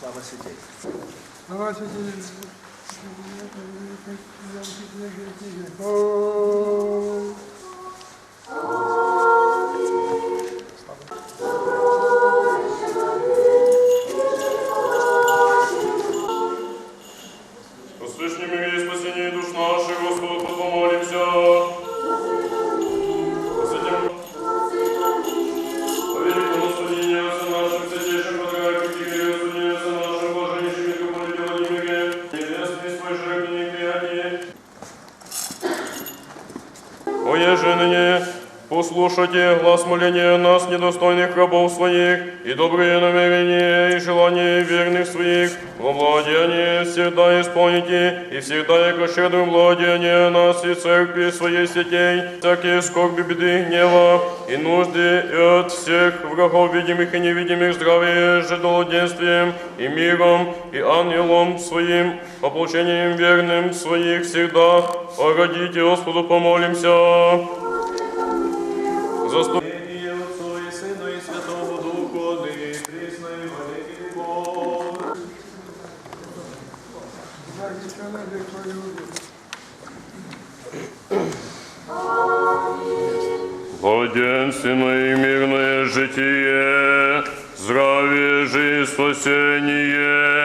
Слава святей. Слава святей. Слава Услышни послушайте глаз моления нас, недостойных рабов своих, и добрые намерения и желания верных своих, во владение всегда исполните, и всегда яко щедрым владение нас и церкви своей святей, всякие скорби, беды, гнева и нужды и от всех врагов видимых и невидимых здравие, жидолоденствием и миром, и ангелом своим, ополчением верным своих всегда, родите Господу помолимся. Заступ... Отцу, і Сину, і Святому Духу, нині прісно, не люди. Благоденственное и мирное житие, здравие и спасение,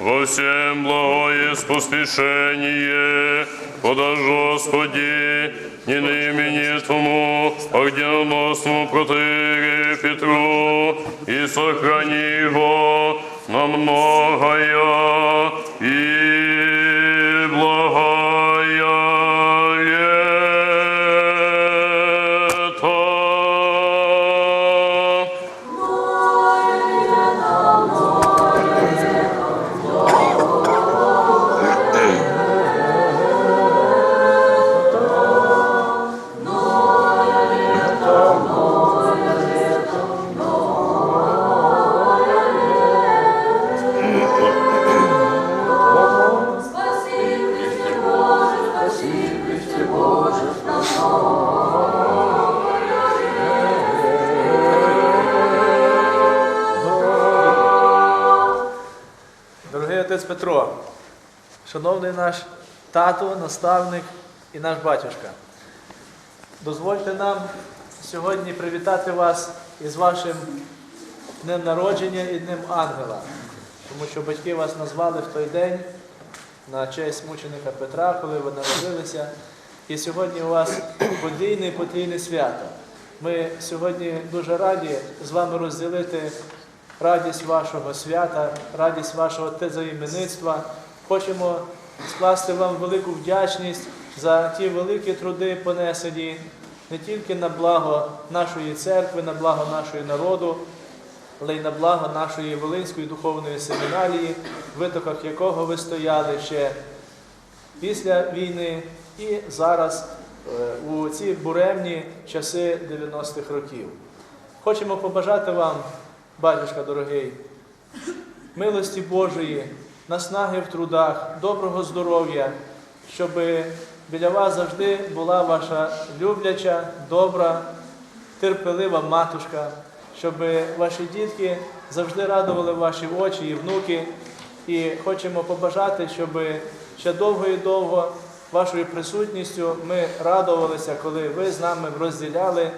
во всем благое спустишение, подаж Господи, не на имени Твому, орденоносному протеере Петру, и сохрани его на многое отець Петро, шановний наш тато, наставник і наш батюшка, дозвольте нам сьогодні привітати вас із вашим днем народження і Днем Ангела, тому що батьки вас назвали в той день на честь мученика Петра, коли ви народилися. І сьогодні у вас подвійне потрійне свято. Ми сьогодні дуже раді з вами розділити радість вашого свята, радість вашого тезаіменництва. Хочемо скласти вам велику вдячність за ті великі труди, понесені не тільки на благо нашої церкви, на благо нашого народу, але й на благо нашої Волинської духовної семінарії, в витоках якого ви стояли ще після війни і зараз е, у ці буремні часи 90-х років. Хочемо побажати вам, батюшка дорогий, милості Божої, наснаги в трудах, доброго здоров'я, щоб біля вас завжди була ваша любляча, добра, терпелива матушка, щоб ваші дітки завжди радували ваші очі і внуки. І хочемо побажати, щоб ще довго і довго вашою присутністю ми радувалися, коли ви з нами розділяли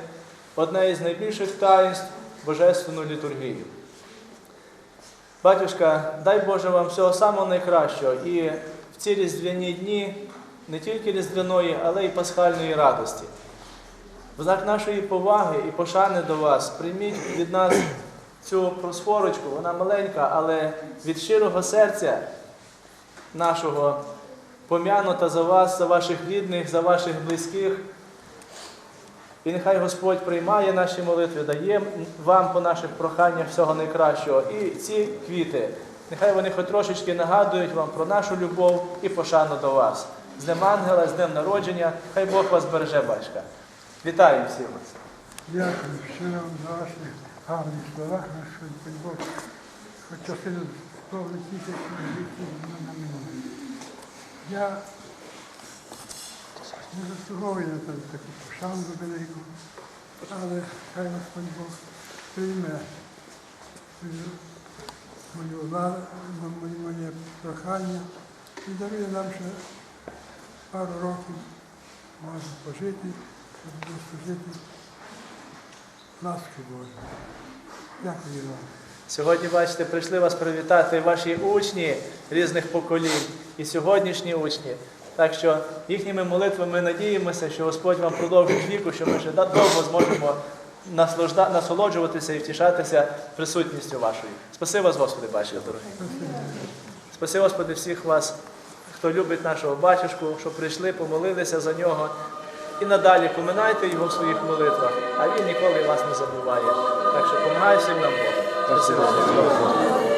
одне із найбільших таїнств Божественну літургію. Батюшка, дай Боже вам всього самого найкращого і в ці різдвяні дні не тільки різдвяної, але й пасхальної радості. В знак нашої поваги і пошани до вас прийміть від нас цю просфорочку, вона маленька, але від щирого серця нашого пом'янута за вас, за ваших рідних, за ваших близьких. І нехай Господь приймає наші молитви, дає вам по наших проханнях всього найкращого. І ці квіти, нехай вони хоч трошечки нагадують вам про нашу любов і пошану до вас. З Днем Ангела, з Днем народження, хай Бог вас береже, батька. Вітаю всіх вас. Дякую вам за ваші гарні слова, Господь Бог. Хоч частину повні тільки житті на мене. Я не заслуговую на таку таку пошану велику, але хай Господь Бог прийме мою, ла- моє, моє прохання і дарує нам ще пару років, може пожити, щоб дослужити ласки Божої. Дякую вам. Сьогодні, бачите, прийшли вас привітати ваші учні різних поколінь і сьогоднішні учні. Так що їхніми молитвами ми надіємося, що Господь вам продовжить віку, що ми ще довго зможемо насолоджуватися і втішатися присутністю вашою. Спасибо вас, Господи, бачите, дорогі. Спасибо, Господи, всіх вас, хто любить нашого батюшку, що прийшли, помолилися за нього. І надалі поминайте його в своїх молитвах, а він ніколи вас не забуває. Так що помагай всім нам Бог. Спасибо.